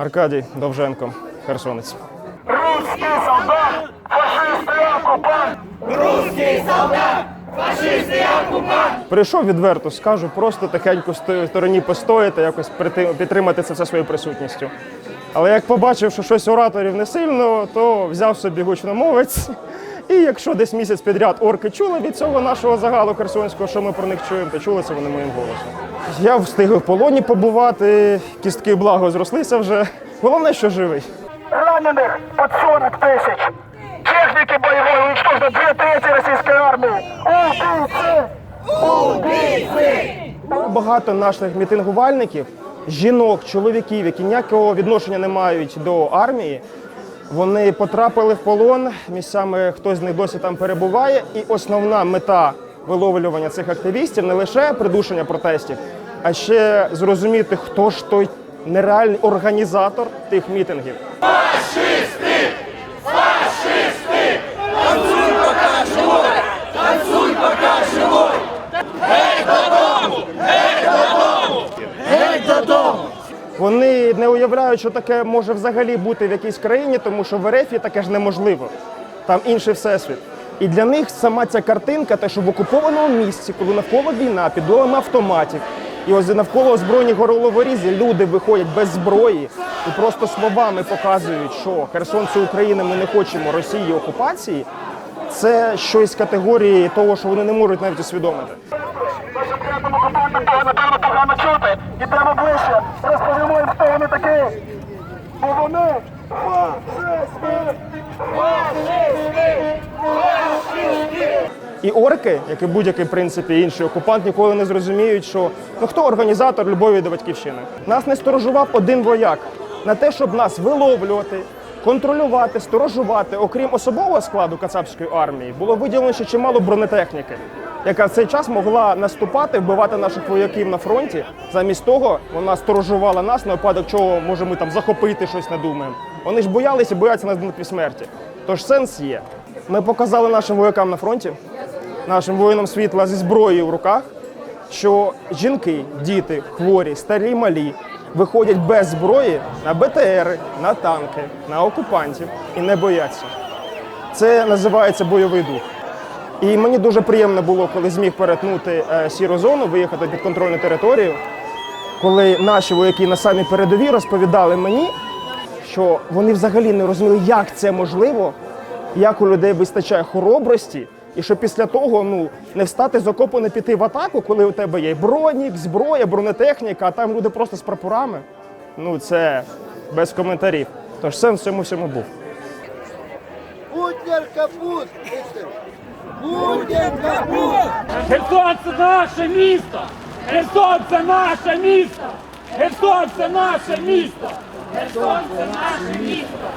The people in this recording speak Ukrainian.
Аркадій Довженко, Херсонець. Русський солдат, фашист и окупант! Прийшов відверто, скажу, просто тихенько в стороні постояти, якось підтримати це все своєю присутністю. Але як побачив, що щось ораторів не сильно, то взяв собі гучномовець. І якщо десь місяць підряд орки чули від цього нашого загалу херсонського, що ми про них чуємо, то чули це вони моїм голосом. Я встиг в полоні побувати, кістки благо зрослися вже. Головне, що живий. Раненых под 40 тысяч! Техники боевой уничтожено две трети российской армии! Убийцы! Багато наших мітингувальників, жінок, чоловіків, які ніякого відношення не мають до армії, вони потрапили в полон. Місцями хтось з них досі там перебуває. І основна мета виловлювання цих активістів не лише придушення протестів, а ще зрозуміти, хто ж той нереальний організатор тих мітингів. Вони не уявляють, що таке може взагалі бути в якійсь країні, тому що в РФ таке ж неможливо. Там інший всесвіт. І для них сама ця картинка, те, що в окупованому місці, коли навколо війна, під дулами автоматів, і ось навколо озброєні горловорізі люди виходять без зброї і просто словами показують, що херсонці України ми не хочемо Росії окупації. Це щось з категорії того, що вони не можуть навіть усвідомити. Клятим окупантам того напевно погано чути. Ідемо ближче, розповімо їм, хто вони такі. Бо вони! І орки, як і будь-який принципі інший окупант, ніколи не зрозуміють, що ну хто організатор любові до батьківщини. Нас не сторожував один вояк на те, щоб нас виловлювати, контролювати, сторожувати. Окрім особового складу кацапської армії, було виділено ще чимало бронетехніки, яка в цей час могла наступати, вбивати наших вояків на фронті. Замість того вона сторожувала нас на випадок, чого може ми там захопити щось не думаємо. Вони ж боялися бояться нас до смерті. Тож сенс є. Ми показали нашим воякам на фронті, нашим воїнам світла зі зброєю в руках, що жінки, діти, хворі, старі, малі виходять без зброї на БТРи, на танки, на окупантів і не бояться. Це називається бойовий дух. І мені дуже приємно було, коли зміг перетнути е, сіру зону, виїхати під контрольну територію, коли наші вояки на самій передовій розповідали мені, що вони взагалі не розуміли, як це можливо, як у людей вистачає хоробрості, і що після того ну не встати з окопу, не піти в атаку, коли у тебе є бронік, зброя, бронетехніка, а там люди просто з прапорами. Ну це без коментарів. Тож сенс в цьому всьому був. Путнер капут! Херсон це наше місто! Херсон це наше місто! Херсон це наше місто! Херсон це наше місто!